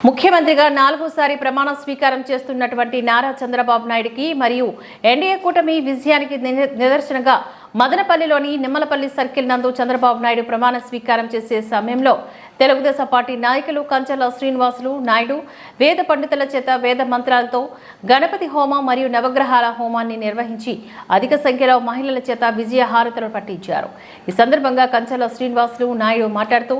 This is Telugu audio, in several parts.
ముఖ్యమంత్రిగా నాలుగోసారి ప్రమాణ స్వీకారం చేస్తున్నటువంటి నారా చంద్రబాబు నాయుడికి మరియు ఎన్డీఏ కూటమి విజయానికి నిదర్శనగా నిదర్శనంగా మదనపల్లిలోని నిమ్మలపల్లి సర్కిల్ నందు చంద్రబాబు నాయుడు ప్రమాణ స్వీకారం చేసే సమయంలో తెలుగుదేశం పార్టీ నాయకులు కంచల శ్రీనివాసులు నాయుడు వేద పండితుల చేత వేద మంత్రాలతో గణపతి హోమం మరియు నవగ్రహాల హోమాన్ని నిర్వహించి అధిక సంఖ్యలో మహిళల చేత విజయ హారతలు పట్టించారు. ఈ సందర్భంగా కంచల శ్రీనివాసులు నాయుడు మాట్లాడుతూ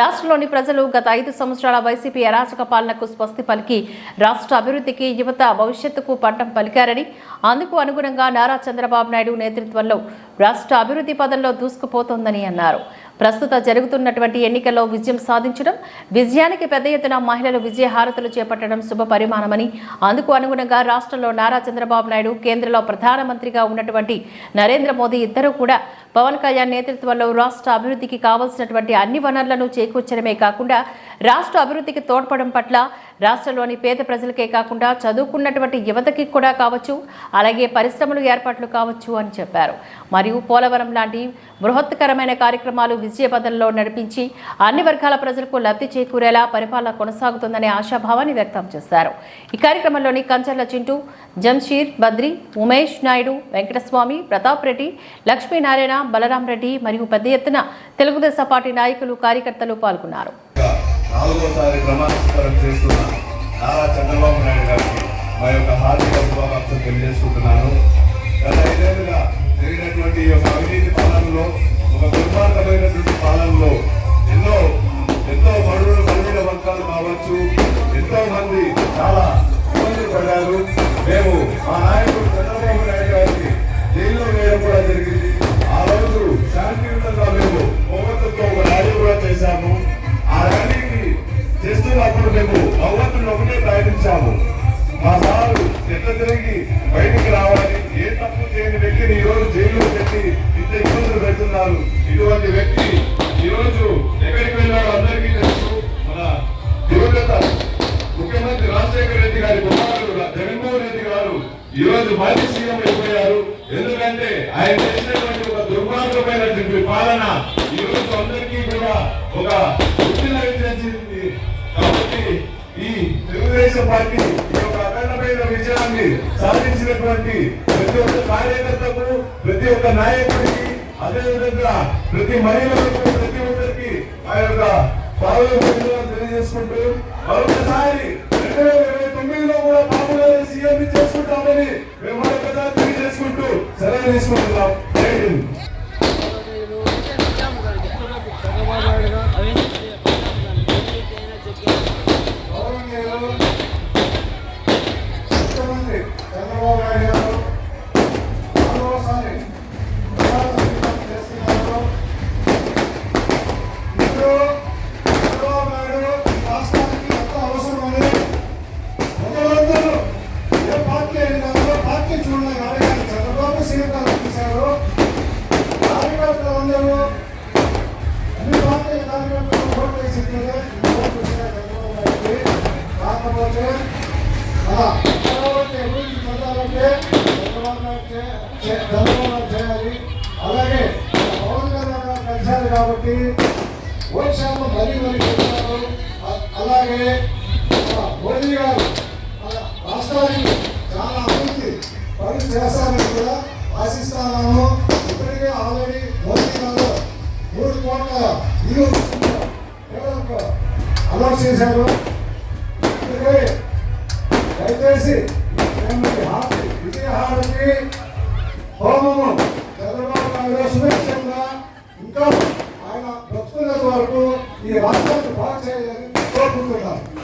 రాష్ట్రంలోని ప్రజలు గత ఐదు సంవత్సరాల వైసీపీ అరాచక పాలనకు స్వస్తి పలికి రాష్ట్ర అభివృద్ధికి యువత భవిష్యత్తుకు పట్టం పలికారని అందుకు అనుగుణంగా నారా చంద్రబాబు నాయుడు నేతృత్వంలో రాష్ట్ర అభివృద్ధి పదంలో దూసుకుపోతోందని అన్నారు. ప్రస్తుత జరుగుతున్నటువంటి ఎన్నికల్లో విజయం సాధించడం విజయానికి పెద్ద ఎత్తున మహిళలు విజయ హారతులు చేపట్టడం శుభ పరిమాణమని అందుకు అనుగుణంగా రాష్ట్రంలో నారా చంద్రబాబు నాయుడు కేంద్రంలో ప్రధానమంత్రిగా ఉన్నటువంటి నరేంద్ర మోదీ ఇద్దరూ కూడా పవన్ కళ్యాణ్ నేతృత్వంలో రాష్ట్ర అభివృద్ధికి కావాల్సినటువంటి అన్ని వనరులను చేకూర్చడమే కాకుండా రాష్ట్ర అభివృద్ధికి తోడ్పడడం పట్ల రాష్ట్రంలోని పేద ప్రజలకే కాకుండా చదువుకున్నటువంటి యువతకి కూడా కావచ్చు అలాగే పరిశ్రమలు ఏర్పాట్లు కావచ్చు అని చెప్పారు. మరియు పోలవరం లాంటి బృహత్కరమైన కార్యక్రమాలు విజయపథంలో నడిపించి అన్ని వర్గాల ప్రజలకు లబ్ధి చేకూరేలా పరిపాలన కొనసాగుతుందనే ఆశాభావాన్ని వ్యక్తం చేశారు. ఈ కార్యక్రమంలోని కంచర్ల చింటూ జంషీర్ బద్రి ఉమేష్ నాయుడు వెంకటస్వామి ప్రతాప్ రెడ్డి లక్ష్మీనారాయణ బలరాం రెడ్డి మరియు పెద్ద ఎత్తున తెలుగుదేశం పార్టీ నాయకులు కార్యకర్తలు పాల్గొన్నారు. నాలుగోసారి ప్రమాణ చేస్తున్న నారా చంద్రబాబు నాయుడు గారికి మా యొక్క హార్దిక శుభాకాంక్షలు తెలియజేసుకుంటున్నాను. చేస్తున్నప్పుడు మేము భగవంతుని ఒకటే ప్రయత్నించాము. మా సారు ఎట్లా తిరిగి బయటికి రావాలి. ఏ తప్పు చేయని వ్యక్తిని ఈరోజు రోజు జైల్లో పెట్టి ఇంత ఇబ్బందులు పెడుతున్నారు. ఇటువంటి వ్యక్తి ఈరోజు ఎక్కడికి వెళ్ళాడో అందరికీ తెలుసు. మన దివంగత ముఖ్యమంత్రి రాజశేఖర రెడ్డి గారి కుమారుడు జగన్మోహన్ రెడ్డి గారు ఈరోజు మాజీ సీఎం అయిపోయారు. ఎందుకంటే ఆయన చేసినటువంటి విజయాన్ని సాధించినటువంటి ప్రతి ఒక్క కార్యకర్తకు ప్రతి ఒక్క నాయకుడికి అదేవిధంగా ప్రతి మహిళలకు ప్రతి ఒక్కరికి ఆ యొక్క తెలియజేసుకుంటూ మరొకసారి రెండు వేల ఇరవై తొమ్మిదిలో కూడా బాబు సీఎం చేసుకుంటామని మేము మరొకసారి తెలియజేసుకుంటూ సెలవు తీసుకుంటున్నాం. చంద్రబాబు నాయుడు గారు నాలుగోసారి చేస్తున్నారు. ఇప్పుడు చంద్రబాబు నాయుడు రాష్ట్రానికి ఎంత అవసరమని ప్రజలందరూ ఏ పార్టీ అయినా పార్టీ చూడలే కానీ చంద్రబాబు స్వీకారం చేశారు కార్యకర్తలందరూ అన్ని పార్టీల కార్యకర్తలు చంద్రబాబు కాకపోతే అలా చేయాలంటే చెందాలంటే చంద్రబాబు చేయాలి అలాగే పవన్ కళ్యాణ్ గారు కలిశారు కాబట్టి ఓట్ మరీ మరీ పెంచారు అలాగే మన మోదీ గారు రాష్ట్రానికి చాలా అభివృద్ధి పనులు చేస్తారని కూడా ఆశిస్తున్నాను ఇప్పటికే ఆల్రెడీ మోదీ గారు మూడు కోట్ల ఇల్లు పేదలకు చేశారు. దయచేసి ఇప్పటికే దయచేసి మేము హారతి విజయ హారతి హోమము చంద్రబాబు